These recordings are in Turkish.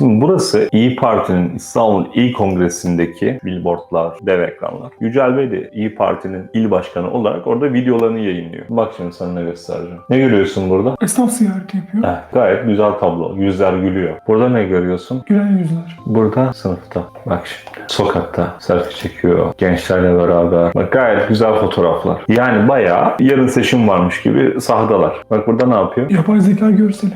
Şimdi burası İyi Parti'nin İstanbul İl Kongresi'ndeki billboardlar, dev ekranlar. Yücel Bey de İyi Parti'nin il başkanı olarak orada videolarını yayınlıyor. Bak şimdi sana ne göstereceğim. Ne görüyorsun burada? Esnaf ziyareti yapıyor. Heh, gayet güzel tablo. Yüzler gülüyor. Burada ne görüyorsun? Gülen yüzler. Burada sınıfta. Bak şimdi. Sokakta selfie çekiyor. Gençlerle beraber. Bak gayet güzel fotoğraflar. Yani bayağı yarın seçim varmış gibi sahadalar. Bak burada ne yapıyor? Yapay zeka görseli.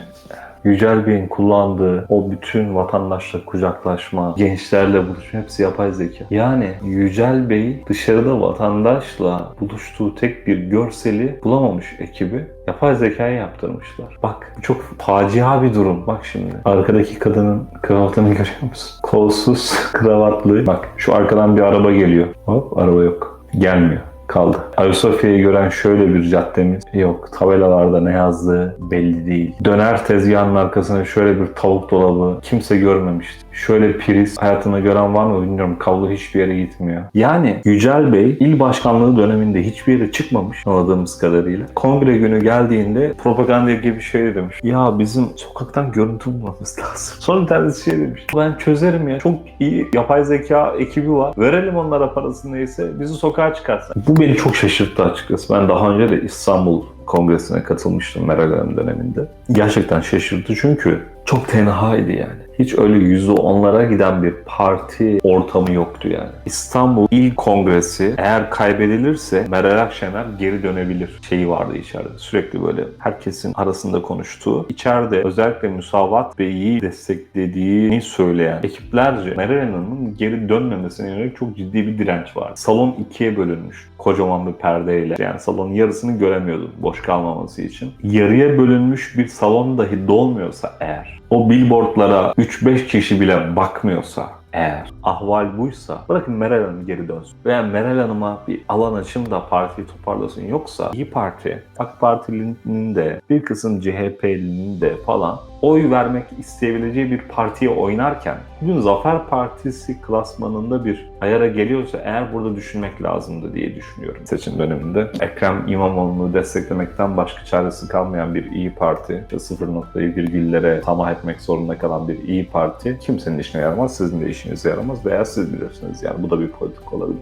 Yücel Bey'in kullandığı o bütün vatandaşla kucaklaşma, gençlerle buluşma hepsi yapay zeka. Yani Yücel Bey dışarıda vatandaşla buluştuğu tek bir görseli bulamamış ekibi yapay zekaya yaptırmışlar. Bak çok facia bir durum. Bak şimdi. Arkadaki kadının kravatını görüyor musun? Kolsuz, kravatlı. Bak şu arkadan bir araba geliyor. Hop araba yok. Gelmiyor kaldı. Ayasofya'yı gören şöyle bir caddemiz yok. Tabelalarda ne yazdığı belli değil. Döner tezgahının arkasına şöyle bir tavuk dolabı kimse görmemişti. Şöyle priz hayatında gören var mı bilmiyorum. Kablo hiçbir yere gitmiyor. Yani Yücel Bey il başkanlığı döneminde hiçbir yere çıkmamış anladığımız kadarıyla. Kongre günü geldiğinde propaganda gibi bir şey demiş. Ya bizim sokaktan görüntü bulmamız lazım. Sonra bir tanesi şey demiş. Ben çözerim ya. Çok iyi yapay zeka ekibi var. Verelim onlara parasını neyse. Bizi sokağa çıkarsın. Bu beni çok şaşırttı açıkçası. Ben daha önce de İstanbul Kongresi'ne katılmıştım Meral Hanım döneminde. Gerçekten şaşırttı çünkü çok tenhaydı yani. Hiç öyle yüzü onlara giden bir parti ortamı yoktu yani. İstanbul İl Kongresi eğer kaybedilirse Meral Akşener geri dönebilir şeyi vardı içeride. Sürekli böyle herkesin arasında konuştuğu. İçeride özellikle Müsavat Bey'i desteklediğini söyleyen ekiplerce Meral Hanım'ın geri dönmemesine yönelik çok ciddi bir direnç vardı. Salon ikiye bölünmüş kocaman bir perdeyle. Yani salonun yarısını göremiyordun boş kalmaması için. Yarıya bölünmüş bir salon dahi dolmuyorsa eğer o billboardlara 3-5 kişi bile bakmıyorsa eğer ahval buysa bırakın Meral Hanım geri dönsün. Veya Meral Hanım'a bir alan açın da partiyi toparlasın. Yoksa İyi Parti, AK Partili'nin de bir kısım CHP'linin de falan oy vermek isteyebileceği bir partiye oynarken bugün Zafer Partisi klasmanında bir ayara geliyorsa eğer burada düşünmek lazımdı diye düşünüyorum seçim döneminde. Ekrem İmamoğlu'nu desteklemekten başka çaresi kalmayan bir İyi Parti, işte 0.1 virgüllere tamah etmek zorunda kalan bir İyi Parti kimsenin işine yaramaz, sizin de işinize yaramaz veya siz bilirsiniz yani bu da bir politik olabilir.